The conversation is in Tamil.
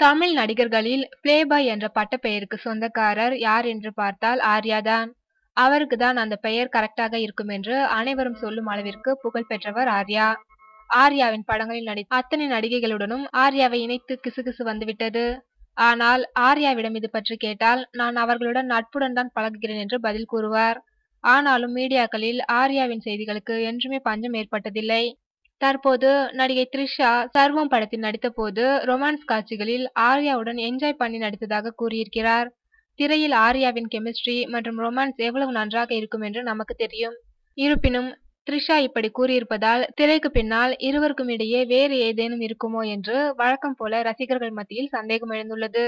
தமிழ் நடிகர்களில் பிளேபாய் என்ற பட்டப்பெயருக்கு சொந்தக்காரர் யார் என்று பார்த்தால் ஆர்யாதான் அவருக்கு தான் அந்த பெயர் கரெக்டாக இருக்கும் என்று அனைவரும் சொல்லும் அளவிற்கு புகழ் பெற்றவர் ஆர்யா. ஆர்யாவின் படங்களில் நடி அத்தனை நடிகைகளுடனும் ஆர்யாவை இணைத்து கிசுகிசு வந்துவிட்டது ஆனால் ஆர்யாவிடம் இது பற்றி கேட்டால் நான் அவர்களுடன் நட்புடன் தான் பழகுகிறேன் என்று பதில் கூறுவார். ஆனாலும் மீடியாக்களில் ஆர்யாவின் செய்திகளுக்கு என்றுமே பஞ்சம் ஏற்பட்டதில்லை. தற்போது நடிகை த்ரிஷா சர்வம் படத்தில் நடித்த போது ரொமான்ஸ் காட்சிகளில் ஆர்யாவுடன் என்ஜாய் பண்ணி நடித்ததாக கூறியிருக்கிறார். திரையில் ஆர்யாவின் கெமிஸ்ட்ரி மற்றும் ரொமான்ஸ் எவ்வளவு நன்றாக இருக்கும் என்று நமக்கு தெரியும். இருப்பினும் த்ரிஷா இப்படி கூறியிருப்பதால் திரைக்கு பின்னால் இருவருக்கும் இடையே வேறு ஏதேனும் இருக்குமோ என்று வழக்கம் போல ரசிகர்கள் மத்தியில் சந்தேகம் எழுந்துள்ளது.